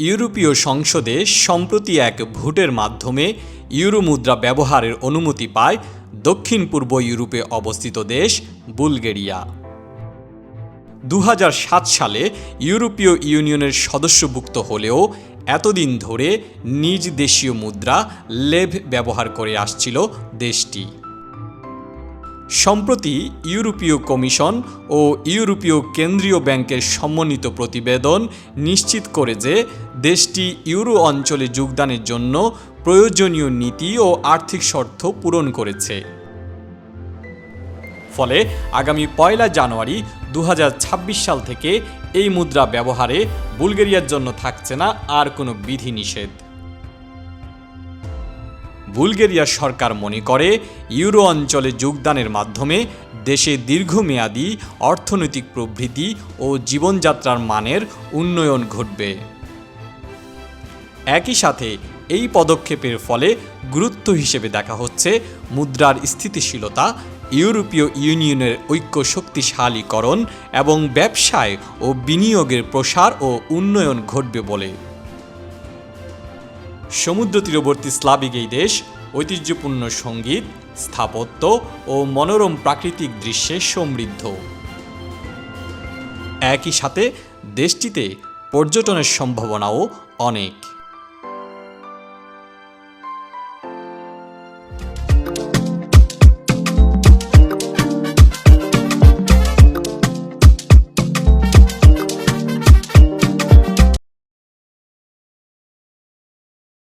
ইউরোপীয় সংসদে সম্প্রতি এক ভোটের মাধ্যমে ইউরো মুদ্রা ব্যবহারের অনুমতি পায় দক্ষিণ পূর্ব ইউরোপে অবস্থিত দেশ বুলগেরিয়া। দু হাজার সাত সালে ইউরোপীয় ইউনিয়নের সদস্যভুক্ত হলেও এতদিন ধরে নিজ দেশীয় মুদ্রা লেভ ব্যবহার করে আসছিল দেশটি। সম্প্রতি ইউরোপীয় কমিশন ও ইউরোপীয় কেন্দ্রীয় ব্যাংকের সমন্বিত প্রতিবেদন নিশ্চিত করে যে দেশটি ইউরো অঞ্চলে যোগদানের জন্য প্রয়োজনীয় নীতি ও আর্থিক শর্ত পূরণ করেছে। ফলে আগামী পয়লা জানুয়ারি দু হাজার ছাব্বিশ সাল থেকে এই মুদ্রা ব্যবহারে বুলগেরিয়ার জন্য থাকছে না আর কোনো বিধিনিষেধ। বুলগেরিয়ার সরকার মনে করে, ইউরো অঞ্চলে যোগদানের মাধ্যমে দেশে দীর্ঘমেয়াদী অর্থনৈতিক প্রবৃদ্ধি ও জীবনযাত্রার মানের উন্নয়ন ঘটবে। একই সাথে এই পদক্ষেপের ফলে গুরুত্ব হিসেবে দেখা হচ্ছে মুদ্রার স্থিতিশীলতা, ইউরোপীয় ইউনিয়নের ঐক্য শক্তিশালীকরণ এবং ব্যবসায় ও বিনিয়োগের প্রসার ও উন্নয়ন ঘটবে বলে। সমুদ্র তীরবর্তী স্লাবিক এই দেশ ঐতিহ্যপূর্ণ সংগীত, স্থাপত্য ও মনোরম প্রাকৃতিক দৃশ্যে সমৃদ্ধ। একই সাথে দেশটিতে পর্যটনের সম্ভাবনাও অনেক।